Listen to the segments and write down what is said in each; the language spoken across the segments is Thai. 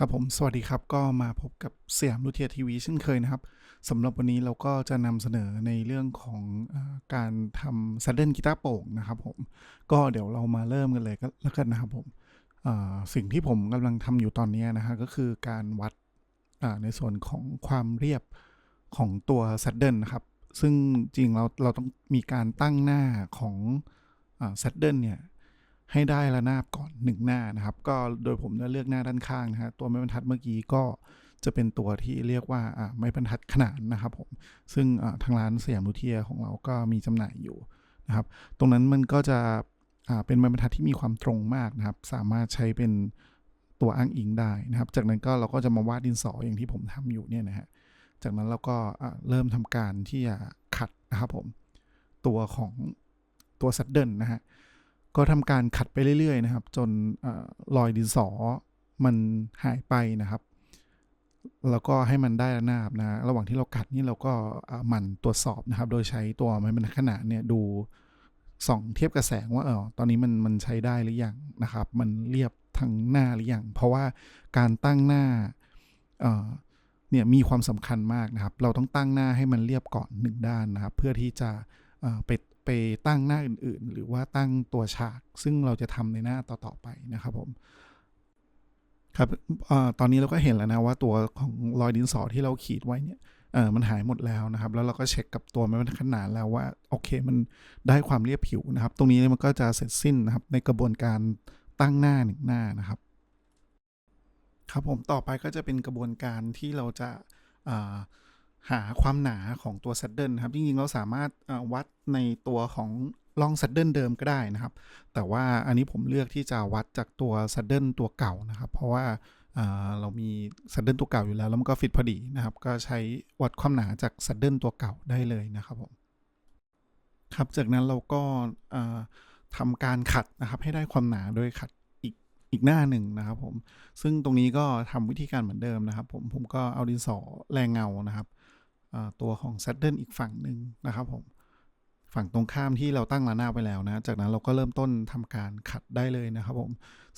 ครับผมสวัสดีครับก็มาพบกับสยามลูเทียทีวีเช่นเคยนะครับสำหรับวันนี้เราก็จะนำเสนอในเรื่องของอการทำซัดเดิลกีตาร์โป่งนะครับผมก็เดี๋ยวเรามาเริ่มกันเลยก็แล้วกันนะครับผมสิ่งที่ผมกำลังทำอยู่ตอนนี้นะฮะก็คือการวัดในส่วนของความเรียบของตัวซัดเดิลนะครับ ซึ่งจริงเราเราต้องมีการตั้งหน้าของซัดเดิลเนี่ย ให้ได้ระนาบก่อนหนึ่งหน้านะครับ ก็โดยผมจะเลือกหน้าด้านข้างนะฮะตัวไม้บรรทัดเมื่อกี้ก็จะเป็นตัวที่เรียกว่าไม้บรรทัดขนานนะครับผมซึ่งทางร้านสยามลูเทียของเราก็มีจำหน่ายอยู่นะครับ ตรงนั้นมันก็จะเป็นไม้บรรทัดที่มีความตรงมากนะครับ สามารถใช้เป็นตัวอ้างอิงได้นะครับ จากนั้นก็เราก็จะมาวาดดินสออย่างที่ผมทำอยู่เนี่ยนะฮะจากนั้นเราก็เริ่มทำการที่จะขัดนะครับผมตัวของตัวซัดเดิลนะฮะ ก็ทำการขัดไปเรื่อย ๆ นะครับ จนอรอยดินสอมันหายไปนะครับ แล้วก็ให้มันได้ระนาบนะระหว่างที่เราขัดนี่เราก็หมั่นตรวจสอบนะครับ โดยใช้ตัวไม้บรรทัดขนาดเนี่ยดูส่องเทียบกับแสงว่าเออตอนนี้มันมันใช้ได้หรือยังนะครับ มันเรียบทั้งหน้าหรือยังเพราะว่าการตั้งหน้าเออเนี่ยมีความสำคัญมากนะครับ เราต้องตั้งหน้าให้มันเรียบก่อนหนึ่งด้านนะครับ เพื่อที่จะเอ่อไป ไปตั้งหน้าอื่นๆ หรือว่าตั้งตัวฉาก ซึ่งเราจะทำในหน้าต่อๆไปนะครับผมครับอตอนนี้เราก็เห็นแล้วนะว่าตัวของรอยดินสอที่เราขีดไว้เนี่ยมันหายหมดแล้วนะครับ แล้วเราก็เช็คกับตัวไม้บรรทัดขนาดแล้วว่าโอเคมันได้ความเรียบผิวนะครับ ตรงนี้มันก็จะเสร็จสิ้นนะครับในกระบวนการตั้งหน้าหนึ่งหน้านะครับ ครับผมต่อไปก็จะเป็นกระบวนการที่เราจะ หาความหนาของตัวซัดเดิลครับ จริงๆ เราสามารถวัดในตัวของร่องซัดเดิลเดิมก็ได้นะครับ แต่ว่าอันนี้ผมเลือกที่จะวัดจากตัวซัดเดิลตัวเก่านะครับ เพราะว่าเรามีซัดเดิลตัวเก่าอยู่แล้ว แล้วมันก็ฟิตพอดีนะครับ ก็ใช้วัดความหนาจากซัดเดิลตัวเก่าได้เลยนะครับผม ครับ จากนั้นเราก็อ่าทำการขัดนะครับให้ได้ความหนาโดยขัดอีกอีกหน้าหนึ่งนะครับผม ซึ่งตรงนี้ก็ทำวิธีการเหมือนเดิมนะครับ ผม ผมก็เอาดินสอแรงเงานะครับ ตัวของ saddle อีกฝั่งหนึ่งนะครับผมฝั่งตรงข้ามที่เราตั้งระนาบไปแล้วนะ จากนั้นเราก็เริ่มต้นทำการขัดได้เลยนะครับผม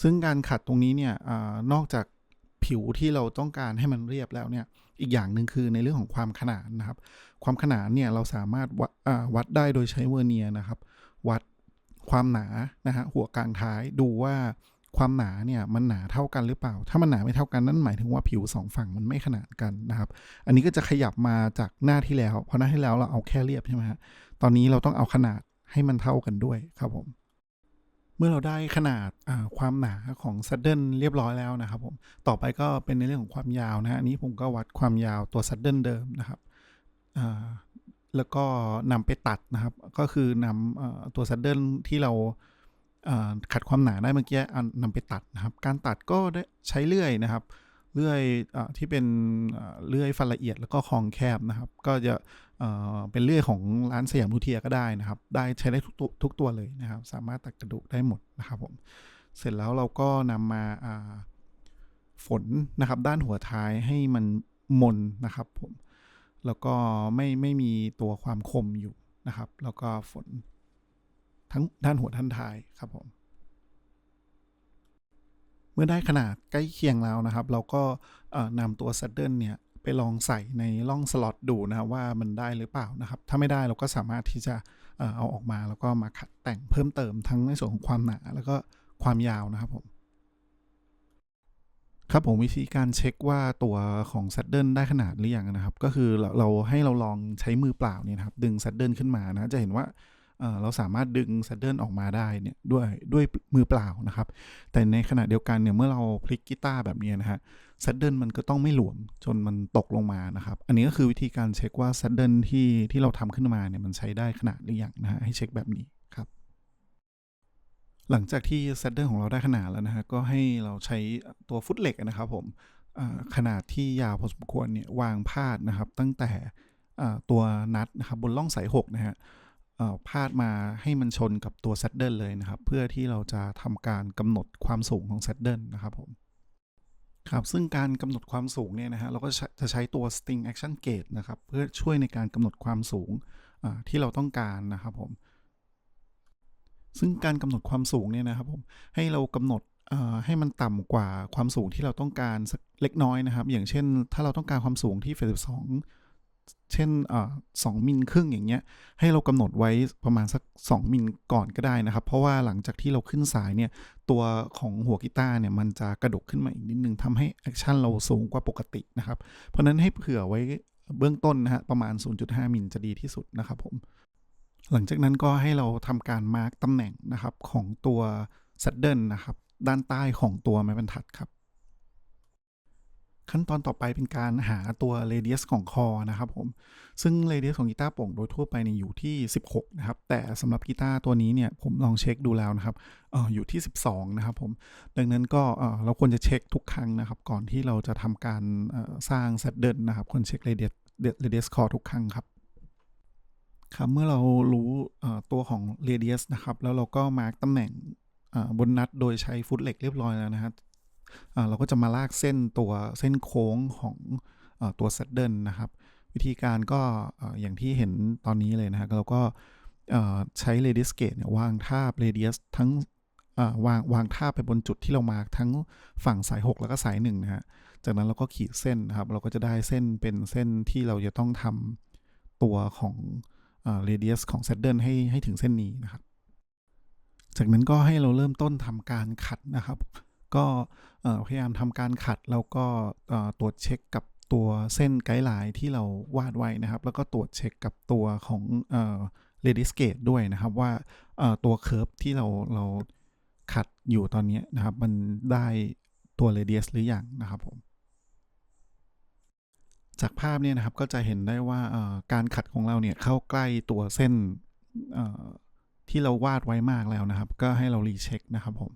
ซึ่งการขัดตรงนี้เนี่ยอนอกจากผิวที่เราต้องการให้มันเรียบแล้วเนี่ย อีกอย่างหนึ่งคือในเรื่องของความขนานนะครับ ความขนานเนี่ยเราสามารถวัดอ่าวัดได้โดยใช้เวอร์เนียร์นะครับ วัดความหนานะฮะหัวกลางท้ายดูว่า ความหนาเนี่ยมันหนาเท่ากันหรือเปล่า ถ้ามันหนาไม่เท่ากันนั่นหมายถึงว่าผิวสองฝั่งมันไม่ขนานกันนะครับ อันนี้ก็จะขยับมาจากหน้าที่แล้ว เพราะหน้าที่แล้วเราเอาแค่เรียบใช่ไหมฮะ ตอนนี้เราต้องเอาขนาดให้มันเท่ากันด้วยครับผม เมื่อเราได้ขนาดความหนาของซัดเดิลเรียบร้อยแล้วนะครับผม ต่อไปก็เป็นในเรื่องของความยาวนะฮะนี้ผมก็วัดความยาวตัวซัดเดิลเดิมนะครับแล้วก็นำไปตัดนะครับ ก็คือนำอตัวซัดเดิลที่เรา ขัดความหนาได้เมื่อกี้เอานำไปตัดนะครับ การตัดก็ได้ใช้เลื่อยนะครับ เลื่อยอที่เป็นเลื่อยฟันละเอียดแล้วก็คองแคบนะครับ ก็จะเเป็นเลื่อยของร้านสยามลูเทียก็ได้นะครับ ได้ใช้ได้ทุกตัวทุกตัวเลยนะครับ สามารถตัดกระดูกได้หมดนะครับผม เสร็จแล้วเราก็นำมาาฝนนะครับ ด้านหัวท้ายให้มันมนนะครับผม แล้วก็ไม่ไม่มีตัวความคมอยู่นะครับ แล้วก็ฝน ทั้งด้านหัวด้านท้ายครับผม เมื่อได้ขนาดใกล้เคียงแล้วนะครับ เราก็นำตัว saddle เนี่ยไปลองใส่ในร่องสล็อตดูนะว่ามันได้หรือเปล่านะครับ ถ้าไม่ได้เราก็สามารถที่จะเอาออกมาแล้วก็มาขัดแต่งเพิ่มเติมทั้งในส่วนของความหนาแล้วก็ความยาวนะครับผมครับผมวิธีการเช็คว่าตัวของ saddle ได้ขนาดหรือยังนะครับ ก็คือเราให้เราลองใช้มือเปล่าเนี่ยนะครับ ดึง saddle ขึ้นมานะจะเห็นว่า เราสามารถดึง saddle ออกมาได้เนี่ยด้วยด้วยมือเปล่านะครับ แต่ในขณะเดียวกันเนี่ยเมื่อเราพลิกกีตาร์แบบนี้นะฮะ saddle มันก็ต้องไม่หลวมจนมันตกลงมานะครับ อันนี้ก็คือวิธีการเช็คว่า saddle ที่ที่เราทำขึ้นมาเนี่ยมันใช้ได้ขนาดหรือยังนะฮะให้เช็คแบบนี้ครับ หลังจากที่ saddle ของเราได้ขนาดแล้วนะฮะก็ให้เราใช้ตัวฟุตเหล็กนะครับผมขนาดที่ยาวพอสมควรเนี่ยวางพาดนะครับ ตั้งแต่ตัวนัดนะครับบนล่องสายหกนะฮะ พาดมาให้มันชนกับตัว saddle เลยนะครับ เพื่อที่เราจะทำการกำหนดความสูงของ saddle นะครับผมครับซึ่งการกำหนดความสูงเนี่ยนะฮะเราก็จะใช้ตัว string action gauge นะครับ เพื่อช่วยในการกำหนดความสูงที่เราต้องการนะครับผม ซึ่งการกำหนดความสูงเนี่ยนะครับผมให้เรากำหนดให้มันต่ำกว่าความสูงที่เราต้องการสักเล็กน้อยนะครับ อย่างเช่น ถ้าเราต้องการความสูงที่เฟส12 เช่นเอ่อ2มิลครึ่งอย่างเงี้ย ให้เรากำหนดไว้ประมาณสัก 2 มิลก่อนก็ได้นะครับ เพราะว่าหลังจากที่เราขึ้นสายเนี่ย ตัวของหัวกีตาร์เนี่ย มันจะกระดกขึ้นมาอีกนิดนึงทำให้แอคชั่นเราสูงกว่าปกตินะครับ เพราะฉะนั้นให้เผื่อไว้เบื้องต้นนะฮะประมาณ 0.5 มิลจะดีที่สุดนะครับผม หลังจากนั้นก็ให้เราทำการมาร์กตำแหน่งนะครับของตัวแซดเดิลนะครับด้านใต้ของตัวไม้บรรทัดครับ ขั้นตอนต่อไปเป็นการหาตัวเรเดียสของคอนะครับผม ซึ่งเรเดียสของกีตาร์โป่งโดยทั่วไปเนี่ยอยู่ที่ 16 นะครับ แต่สำหรับกีตาร์ตัวนี้เนี่ยผมลองเช็คดูแล้วนะครับอออยู่ที่ 12 นะครับผม ดังนั้นก็เออเราควรจะเช็คทุกครั้งนะครับ ก่อนที่เราจะทำการออสร้างแซดเดิลนะครับควรเช็คเรเดียสเรเดียสคอทุกครั้งครับครับเมื่อเรารู้ตัวของ radius นะครับ แล้วเราก็มาร์กตำแหน่งบนนัดโดยใช้ฟุตเหล็กเรียบร้อยแล้วนะครับ เราก็จะมาลากเส้นตัวเส้นโค้งของอตัว saddle นะครับ วิธีการก็อย่างที่เห็นตอนนี้เลยนะฮะเราก็ใช้ radius gauge เนี่ยวางทาบ radius ทั้งวางวางทาบไปบนจุดที่เรามาทั้งฝั่งสาย 6 แล้วก็สาย1นะฮะ จากนั้นเราก็ขีดเส้นนะครับ เราก็จะได้เส้นเป็นเส้นที่เราจะต้องทำตัวของเรเดียสของ saddle ให้ให้ถึงเส้นนี้นะครับ จากนั้นก็ให้เราเริ่มต้นทำการขัดนะครับ ก็พยายามทำการขัดแล้วก็ตรวจเช็คกับตัวเส้นไกด์ไลน์ที่เราวาดไว้นะครับ แล้วก็ตรวจเช็คกับตัวของเอ่อ radius gauge ด้วยนะครับว่าตัวเคอร์ฟที่เราเราขัดอยู่ตอนนี้นะครับ มันได้ตัว radius หรือยังนะครับผมจากภาพเนี่ยนะครับก็จะเห็นได้ว่าการขัดของเราเนี่ยเข้าใกล้ตัวเส้นที่เราวาดไว้มากแล้วนะครับ ก็ให้เรารีเช็คนะครับผม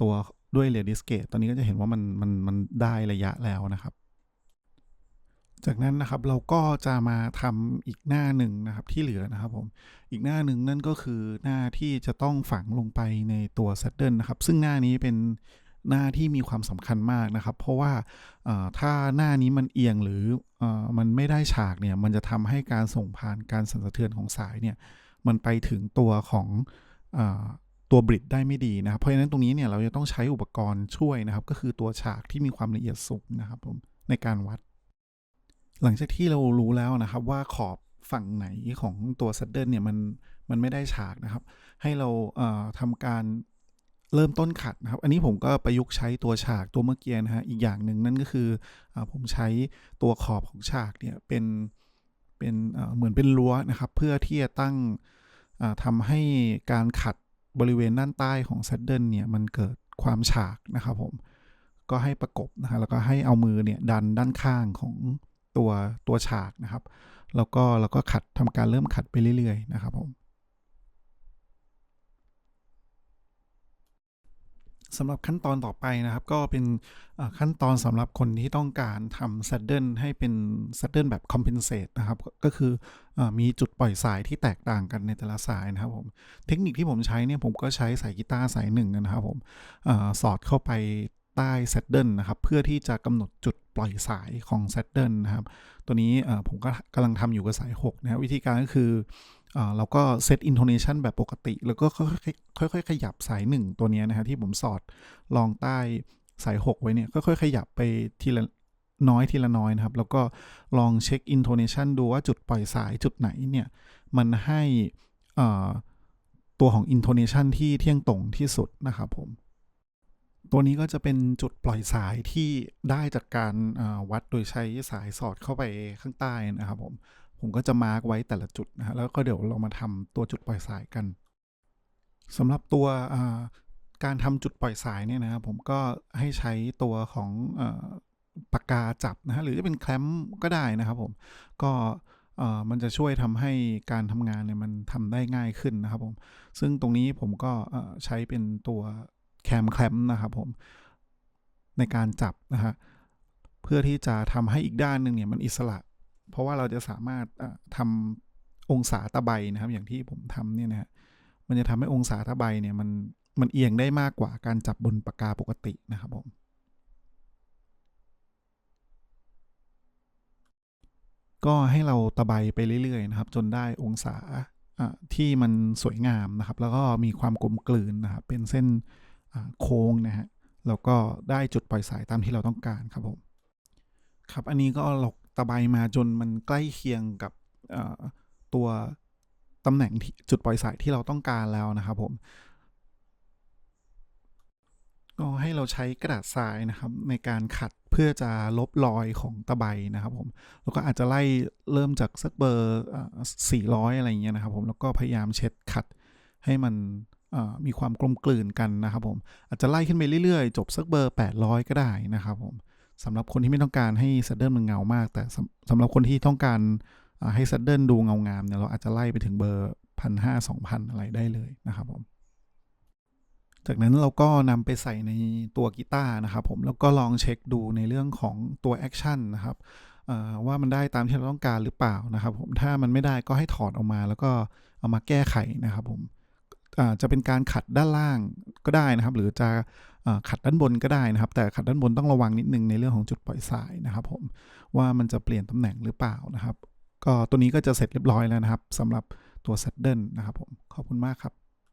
ตัว ด้วย radius gauge ตอนนี้ก็จะเห็นว่ามันมันมันได้ระยะแล้วนะครับ จากนั้นนะครับเราก็จะมาทำอีกหน้าหนึ่งนะครับที่เหลือนะครับผม อีกหน้าหนึ่งนั่นก็คือหน้าที่จะต้องฝังลงไปในตัว saddle นะครับ ซึ่งหน้านี้เป็นหน้าที่มีความสำคัญมากนะครับ เพราะว่าถ้าหน้านี้มันเอียงหรืออมันไม่ได้ฉากเนี่ย มันจะทำให้การส่งผ่านการสั่นสะเทือนของสายเนี่ย มันไปถึงตัวของ ตัวบริดได้ไม่ดีนะครับ เพราะฉะนั้นตรงนี้เนี่ยเราจะต้องใช้อุปกรณ์ช่วยนะครับ ก็คือตัวฉากที่มีความละเอียดสูงนะครับผมในการวัด หลังจากที่เรารู้แล้วนะครับว่าขอบฝั่งไหนของตัว saddle เนี่ยมันมันไม่ได้ฉากนะครับ ให้เราเอ่อทำการเริ่มต้นขัดนะครับ อันนี้ผมก็ประยุกต์ใช้ตัวฉากตัวเมื่อกี้นะฮะ อีกอย่างหนึ่งนั่นก็คืออผมใช้ตัวขอบของฉากเนี่ยเป็นเป็นเหมือนเป็นรั้วนะครับ เพื่อที่จะตั้งอ่าทำให้การขัด บริเวณด้านใต้ของแซดเดิลเนี่ยมันเกิดความฉากนะครับผมก็ให้ประกบนะฮะแล้วก็ให้เอามือเนี่ยดันด้านข้างของตัวตัวฉากนะครับ แล้วก็แล้วก็ขัดทำการเริ่มขัดไปเรื่อยๆนะครับผม สำหรับขั้นตอนต่อไปนะครับ ก็เป็นขั้นตอนสำหรับคนที่ต้องการทำ saddle ให้เป็น saddle แบบ compensate นะครับก็คืออมีจุดปล่อยสายที่แตกต่างกันในแต่ละสายนะครับผมเทคนิคที่ผมใช้เนี่ยผมก็ใช้สายกีตาร์สายหนึ่งนะครับผมอสอดเข้าไปใต้ saddle นะครับเพื่อที่จะกำหนดจุดปล่อยสายของ saddle นะครับตัวนี้ผมก็กำลังทำอยู่กับสาย 6 นะครับวิธีการก็คือ เราก็เซตอินโทเนชันแบบปกติ แล้วก็ค่อยๆขยับสาย 1 ตัวนี้นะฮะที่ผมสอดลองใต้สาย 6 ไว้เนี่ยค่อยๆขยับไปทีละน้อยทีละน้อยนะครับ แล้วก็ลองเช็คอินโทเนชันดูว่าจุดปล่อยสายจุดไหนเนี่ยมันให้ตัวของอินโทเนชันที่เที่ยงตรงที่สุดนะครับผม ตัวนี้ก็จะเป็นจุดปล่อยสายที่ได้จากการวัดโดยใช้สายสอดเข้าไปข้างใต้นะครับผม ผมก็จะมาร์กไว้แต่ละจุดนะฮะแล้วก็เดี๋ยวเรามาทำตัวจุดปล่อยสายกันสำหรับตัวการทำจุดปล่อยสายเนี่ยนะครับผมก็ให้ใช้ตัวของอปากกาจับนะฮะหรือจะเป็นแคลมป์ก็ได้นะครับผมก็มันจะช่วยทำให้การทำงานเนี่ยมันทำได้ง่ายขึ้นนะครับผมซึ่งตรงนี้ผมก็ใช้เป็นตัวแคมแคลมนะครับผมในการจับนะฮะเพื่อที่จะทำให้อีกด้านหนึ่งเนี่ยมันอิสระ เพราะว่าเราจะสามารถเอ่อทำองศาตะไบนะครับ อย่างที่ผมทำเนี่ยนะฮะมันจะทำให้องศาตะไบเนี่ยมันมันเอียงได้มากกว่าการจับบนปากกาปกตินะครับผมก็ให้เราตะไบไปเรื่อยๆนะครับ จนได้องศาที่มันสวยงามนะครับ แล้วก็มีความกลมกลืนนะครับ เป็นเส้นโค้งนะฮะแล้วก็ได้จุดปล่อยสายตามที่เราต้องการครับผมครับอันนี้ก็เรา ตะไบมาจนมันใกล้เคียงกับตัวตำแหน่งจุดปล่อยสายที่เราต้องการแล้วนะครับผมก็ให้เราใช้กระดาษทรายนะครับ ในการขัดเพื่อจะลบรอยของตะไบนะครับผมแล้วก็อาจจะไล่เริ่มจากสักเบอร์สี่ร้อยอะไรเงี้ยนะครับผมแล้วก็พยายามเช็ดขัดให้มันมีความกลมกลืนกันนะครับผมอาจจะไล่ขึ้นไปเรื่อยๆ จบสักเบอร์ 800 ก็ได้นะครับผม สำหรับคนที่ไม่ต้องการให้ซัดเดิลมันเงามาก แต่สำหรับคนที่ต้องการให้ซัดเดิลดูเงางามเนี่ยเราอาจจะไล่ไปถึงเบอร์พันห้าสองพันอะไรได้เลยนะครับผมจากนั้นเราก็นำไปใส่ในตัวกีตาร์นะครับผมแล้วก็ลองเช็คดูในเรื่องของตัวแอคชั่นนะครับว่ามันได้ตามที่เราต้องการหรือเปล่านะครับผมถ้ามันไม่ได้ก็ให้ถอดออกมาแล้วก็เอามาแก้ไขนะครับผมจะเป็นการขัดด้านล่างก็ได้นะครับ หรือจะ ขัดด้านบนก็ได้นะครับ แต่ขัดด้านบนต้องระวังนิดนึงในเรื่องของจุดปล่อยสายนะครับผมว่ามันจะเปลี่ยนตำแหน่งหรือเปล่านะครับ ก็ตัวนี้ก็จะเสร็จเรียบร้อยแล้วนะครับสำหรับตัว Saddle นะครับผมขอบคุณมากครับ